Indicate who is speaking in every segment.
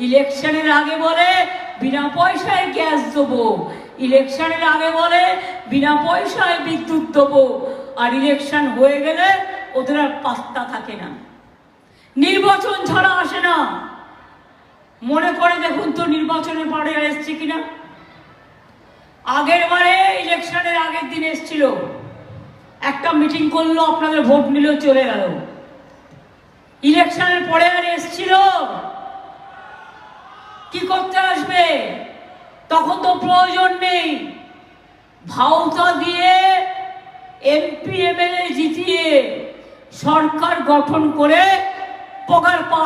Speaker 1: ইলেকশনের আগে বলে, বিনা পয়সায় গ্যাস দেবো। ইলেকশনের আগে বলে, বিনা পয়সায় বিদ্যুৎ দেবো। আর ইলেকশন হয়ে গেলে ওদের আর পাত্তা থাকে না। নির্বাচন ছাড়া আসে না। মনে করে দেখুন তো নির্বাচনের পরে এসছে কিনা। আগের বারে ইলেকশনের আগের দিন এসছিল। একটা মিটিং করল, আপনাদের ভোট নিল চলে গেল। ইলেকশনের পরে আর এসছিল কি করতে আসবে? তখন তো প্রয়োজন নেই। ভাওতা দিয়ে এমপি এমএলএ জিতিয়ে সরকার গঠন করে পগার পা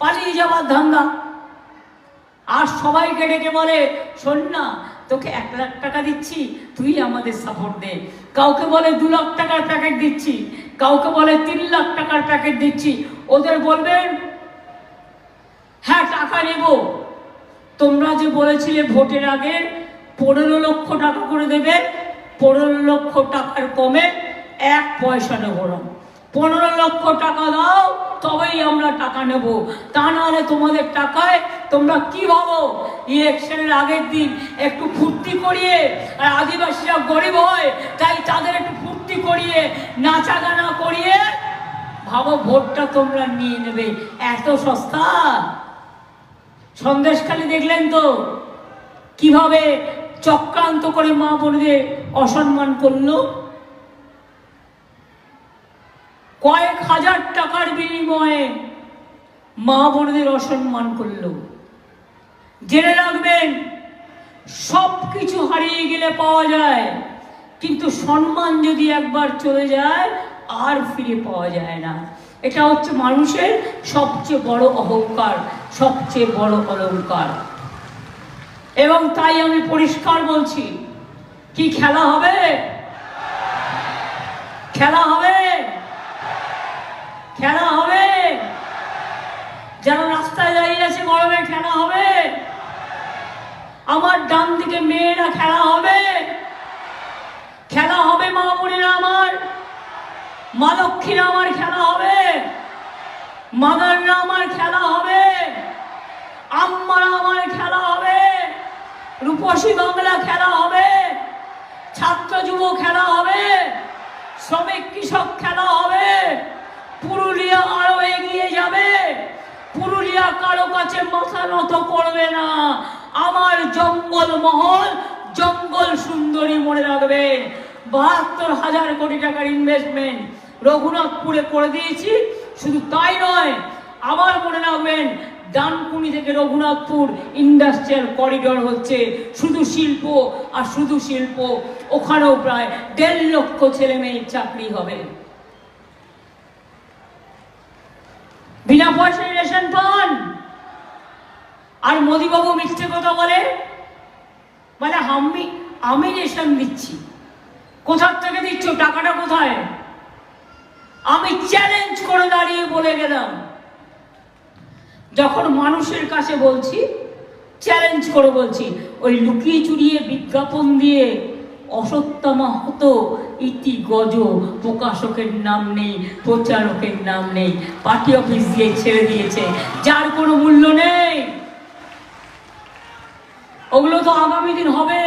Speaker 1: পালিয়ে যাওয়ার ধান্দা। আর সবাইকে ডেকে বলে, শোন না, তোকে এক লাখ টাকা দিচ্ছি, তুই আমাদের সাপোর্ট দে। কাউকে বলে দু লাখ টাকার প্যাকেট দিচ্ছি, কাউকে বলে তিন লাখ টাকার প্যাকেট দিচ্ছি। ওদের বলবেন হ্যাঁ টাকা নেব। তোমরা যে বলেছিলে ভোটের আগে পনেরো লক্ষ টাকা করে দেবে, পনেরো লক্ষ টাকার কমে এক পয়সা নেব না। পনেরো লক্ষ টাকা দাও, তবেই আমরা টাকা নেব। তা নাহলে তোমাদের টাকায় তোমরা কি ভাবো? ইলেকশনের আগের দিন একটু ফুর্তি করিয়ে, আর আদিবাসীরা গরিব হয়, তাই তাদের একটু ফুর্তি করিয়ে নাচা গানা করিয়ে, ভাবো ভোটটা তোমরা নিয়ে নেবে। এত সস্তা? সন্দেশখালি দেখলেন তো? কীভাবে চক্রান্ত করে মা বোনদের অসম্মান করল? কয়েক হাজার টাকার বিনিময়ে মা বোনদের অসম্মান করল। জেনে রাখবেন সব কিছু হারিয়ে গেলে পাওয়া যায়, কিন্তু সম্মান যদি একবার চলে যায়, আর ফিরে পাওয়া যায় না। এটা হচ্ছে মানুষের সবচেয়ে বড় অহংকার, সবচেয়ে বড় অলংকার। এবং তাই আমি পরিষ্কার বলছি, কি খেলা হবে? খেলা হবে? খেলা হবে? যারা রাস্তায় দাঁড়িয়ে আছে গরমে খেলা হবে? আমার ডান দিকে মেয়েরা খেলা হবে? খেলা হবে মা বোনেরা আমার? মা লক্ষ্মীরা আমার খেলা হবে। মাদাররা আমার খেলা হবে। আম্মারা আমার খেলা হবে। রূপসী বাংলা খেলা হবে। ছাত্র যুব খেলা হবে। শ্রমিক কৃষক খেলা হবে। পুরুলিয়া আরও এগিয়ে যাবে। পুরুলিয়া কারও কাছে মাথা নত করবে না। আমার জঙ্গল মহল, জঙ্গল সুন্দরী মনে রাখবেন বাহাত্তর হাজার কোটি টাকার ইনভেস্টমেন্ট রঘুনাথপুরে করে দিয়েছি। শুধু তাই নয়, আবার মনে রাখবেন, ডানকুনি থেকে রঘুনাথপুর ইন্ডাস্ট্রিয়াল করিডোর হচ্ছে শুধু শিল্প আর শুধু শিল্প। ওখানেও প্রায় দেড় লক্ষ ছেলে মেয়ের চাকরি হবে। বিনা পয়সায় রেশন পান। আর মোদিবাবু মিথ্যে কথা বলে বলে, আমি আমি রেশন দিচ্ছি। কোথার থেকে দিচ্ছ? টাকাটা কোথায়? আমি চ্যালেঞ্জ করে দাঁড়িয়ে বলে গেলাম। যখন মানুষের কাছে বলছি চ্যালেঞ্জ করে বলছি, ওই লুকিয়ে চুরিয়ে বিজ্ঞাপন দিয়ে অসত্যামা হতো, ইতি গজ, প্রকাশকের নাম নেই, প্রচারকের নাম নেই পার্টি অফিস দিয়ে ছেড়ে দিয়েছে, যার কোনো মূল্য নেই। ওগুলো তো আগামী দিন হবে,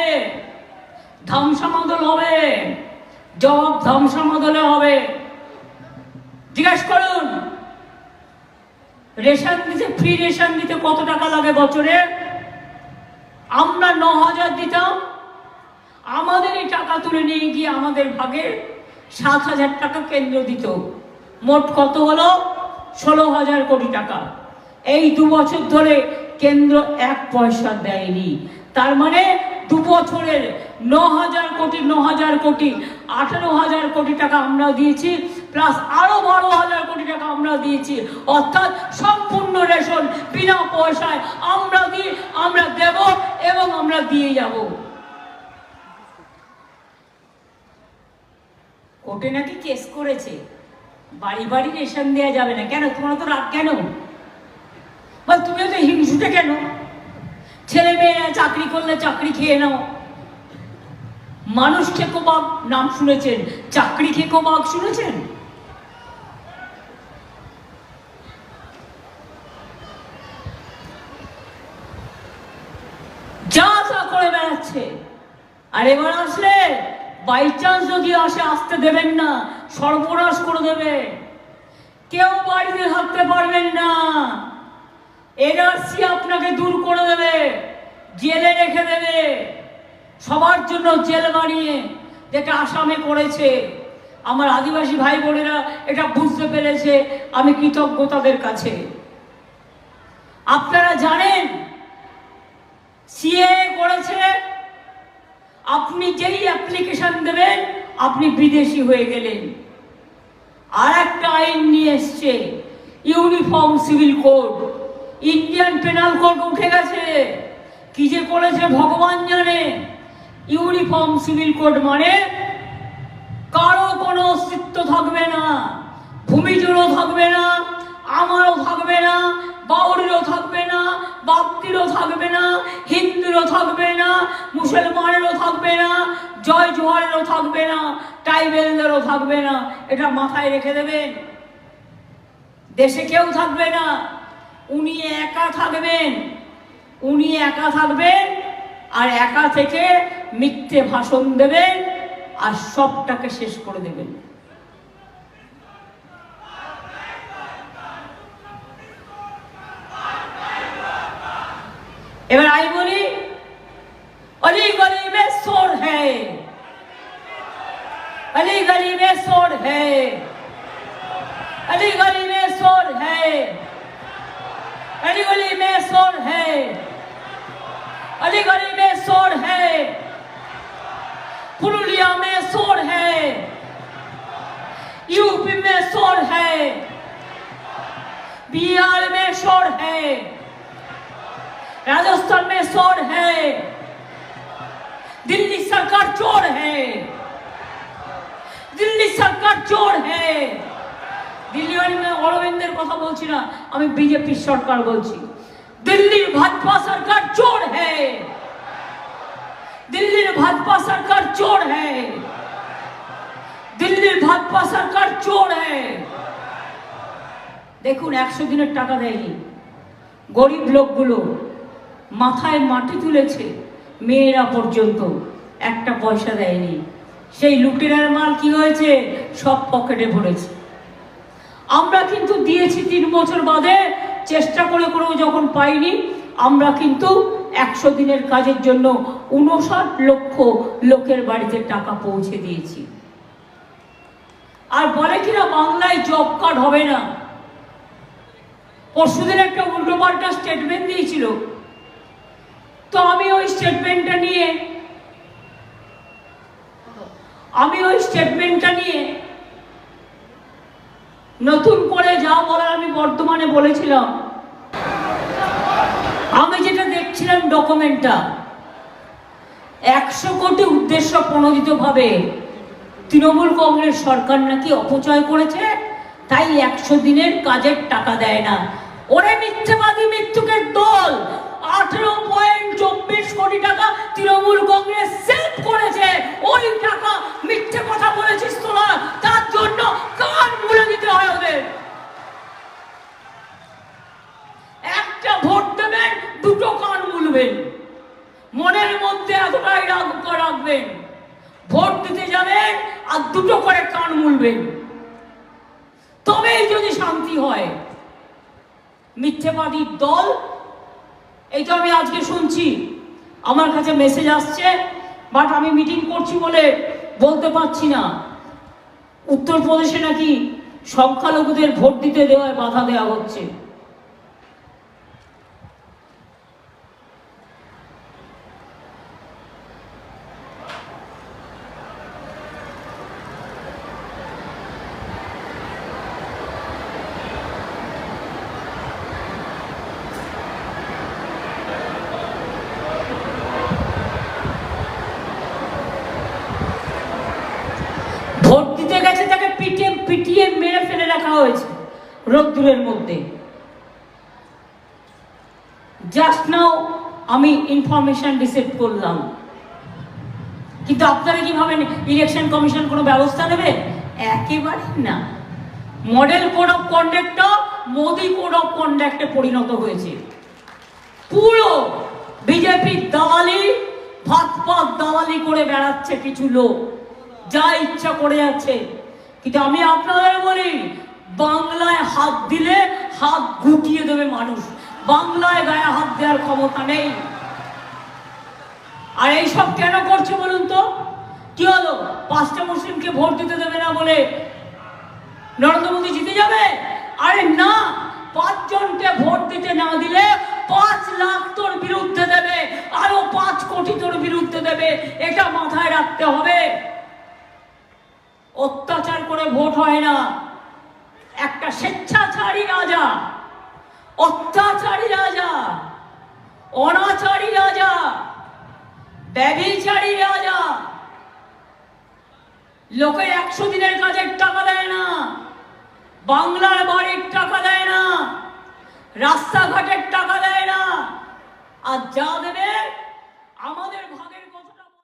Speaker 1: ধ্বংসামদল হবে, জবাব ধ্বংসামদলে হবে। জিজ্ঞেস করুন, রেশন দিতে ফ্রি রেশন দিতে কত টাকা লাগে বছরে? আমরা ন হাজার দিতাম, আমাদের এই টাকা তুলে নিয়ে গিয়ে আমাদের ভাগে সাত হাজার টাকা কেন্দ্র দিত। মোট কত হলো? ষোলো হাজার কোটি টাকা। এই দু বছর ধরে কেন্দ্র এক পয়সা দেয়নি। তার মানে দু বছরের ন হাজার কোটি, ন হাজার কোটি, আঠেরো হাজার কোটি টাকা আমরা দিয়েছি। প্লাস আরও বারো হাজার কোটি টাকা আমরা দিয়েছি। অর্থাৎ সম্পূর্ণ রেশন বিনা পয়সায় আমরা দিই আমরা দেব এবং আমরা দিয়ে যাব। কোর্টে নাকি কেস করেছে। বাড়ি বাড়ি রেশন দেওয়া যাবে না। কেন? তোমরা তো রাগ কেন? বল, তুমিও তো হিংসুটে কেন? ছেলে মেয়েরা চাকরি করলে চাকরি খেয়ে নাও। মানুষ খেকো বাঘ, নাম শুনেছেন। চাকরি খেকো বাঘ শুনেছেন করে বেড়াচ্ছে আর এবার আসলে বাই চান্স যদি আসে, আসতে দেবেন না, সর্বনাশ করে দেবে। কেউ বাড়িতে থাকতে পারবেন না। এনআরসি আপনাকে দূর করে দেবে, জেলে রেখে দেবে। সবার জন্য জেল বানিয়ে, যেটা আসামে করেছে। আমার আদিবাসী ভাই বোনেরা এটা বুঝতে পেরেছে, আমি কৃতজ্ঞ তাদের কাছে। আপনারা জানেন, সিএ আপনি যেই অ্যাপ্লিকেশন দেবেন, আপনি বিদেশি হয়ে গেলেন। আর একটা আইন নিয়ে এসছে uniform civil code Indian penal code উঠে গেছে। কি যে করেছে ভগবান জানে। ইউনিফর্ম সিভিল কোড মানে কারও কোনো অস্তিত্ব থাকবে না ভূমিজুরও থাকবে না, আমারও থাকবে না বাউরিরও থাকবে না, বাপ্তিরও থাকবে না, হিন্দুরও থাকবে না, মুসলমানেরও থাকবে না, জয় জোহারেরও থাকবে না ট্রাইবেলদেরও থাকবে না। এটা মাথায় রেখে দেবেন। দেশে কেউ থাকবে না, উনি একা থাকবেন। উনি একা থাকবেন আর একা থেকে মিথ্যে ভাষণ দেবেন আর সবটাকে শেষ করে দেবেন। এবার আমি বলি अली गली में शोर है अली गली में शोर है अली गली में शोर है अली गली में शोर है अली गली में शोर है पुरुलिया में शोर है यूपी में शोर है बिहार में शोर है राजस्थान में शोर है दिल्ली सरकार चोर है দিল্লি সরকার চোর হে দিল্লি মানে অরবিন্দের কথা বলছি না আমি বিজেপির সরকার বলছি দিল্লির ভাজপা সরকার চোর হে দিল্লির ভাজপা সরকার চোর হে দিল্লির ভাজপা সরকার চোর হে দেখুন একশো দিনের টাকা দেয়নি গরিব লোকগুলো মাথায় মাটি তুলেছে মেয়েরা পর্যন্ত। একটা পয়সা দেয়নি। সেই লুটেরার মাল কি হয়েছে? সব পকেটে ভরেছে। আমরা কিন্তু দিয়েছি তিন বছর বাদে, চেষ্টা করে করেও যখন পাইনি, আমরা কিন্তু একশো দিনের কাজের জন্য উনষাট লক্ষ লোকের বাড়িতে টাকা পৌঁছে দিয়েছি। আর বলে কিনা, বাংলায় জব কার্ড হবে না। পরশুদিন একটা উল্টোপাল্টা স্টেটমেন্ট দিয়েছিল। ওই স্টেটমেন্টটা নিয়ে, আমি ওই স্টেটমেন্টটা নিয়ে নতুন করে যা বলার আমি বর্তমানে বলেছিলাম। আমি যেটা দেখছিলাম ডকুমেন্টটা একশো কোটি উদ্দেশ্য প্রণোদিত ভাবে তৃণমূল কংগ্রেস সরকার নাকি অপচয় করেছে, তাই একশো দিনের কাজের টাকা দেয় না। ওরে মিথ্যেবাদী মৃত্যুকের দল, আঠেরো চব্বিশ কোটি টাকা তৃণমূল কংগ্রেস সেভ করেছে। ওই টাকা মিথ্যে কথা বলেছিস তোরা। তার জন্য কান মুলে দিতে হয় ওদের। একটা ভোট দেবেন দুটো কান মুলবেন মনের মধ্যে এতটাই রাখবেন ভোট দিতে যাবেন আর দুটো করে কান মুলবেন তবেই যদি শান্তি হয়, মিথ্যেবাদী দল এই তো আমি আজকে শুনছি। আমার কাছে মেসেজ আসছে বাট আমি মিটিং করছি বলে বলতে পারছি না। উত্তরপ্রদেশে নাকি সংখ্যালঘুদের ভোট দিতে দেওয়ায় বাধা দেওয়া হচ্ছে ভোট দিতে গেছে তাকে পিটিয়ে পিটিয়ে মেরে ফেলে রাখা হয়েছে রোদ্দুরের মধ্যে। জাস্ট নাও আমি ইনফরমেশন রিসিভ করলাম। কিন্তু আপনারা কি ভাবেন ইলেকশন কমিশন কোনো ব্যবস্থা নেবে? একেবারে না। মডেল কোড অফ কন্ডাক্টটা মোদি কোড অফ কন্ডাক্টে পরিণত হয়েছে। পুরো বিজেপির দালালি ভাত পাত দালালি করে বেড়াচ্ছে কিছু লোক। যা ইচ্ছা করে যাচ্ছে। কিন্তু আমি আপনাদের বলি বাংলায় হাত দিলে হাত গুটিয়ে দেবে মানুষ। বাংলায় গায়ে হাত দেওয়ার ক্ষমতা নেই। আর এইসব কেন করছে বলুন তো? কি হলো? পাঁচটা মুসলিমকে ভোট দিতে দেবে না বলে নরেন্দ্র মোদী জিতে যাবে? আরে না, পাঁচজনকে ভোট দিতে না দিলে পাঁচ লাখ তোর বিরুদ্ধে দেবে, আরও পাঁচ কোটি তোর বিরুদ্ধে দেবে, এটা মাথায় রাখতে হবে। অত্যাচার করে ভোট হয় না। একটা স্বেচ্ছাচারী রাজা, অত্যাচারী রাজা, অনাচারী রাজা, ব্যভিচারী রাজা। লোকের একশো দিনের কাজের টাকা দেয় না, বাংলার বাড়ির টাকা দেয় না, রাস্তাঘাটের টাকা দেয় না। আর যা দেবে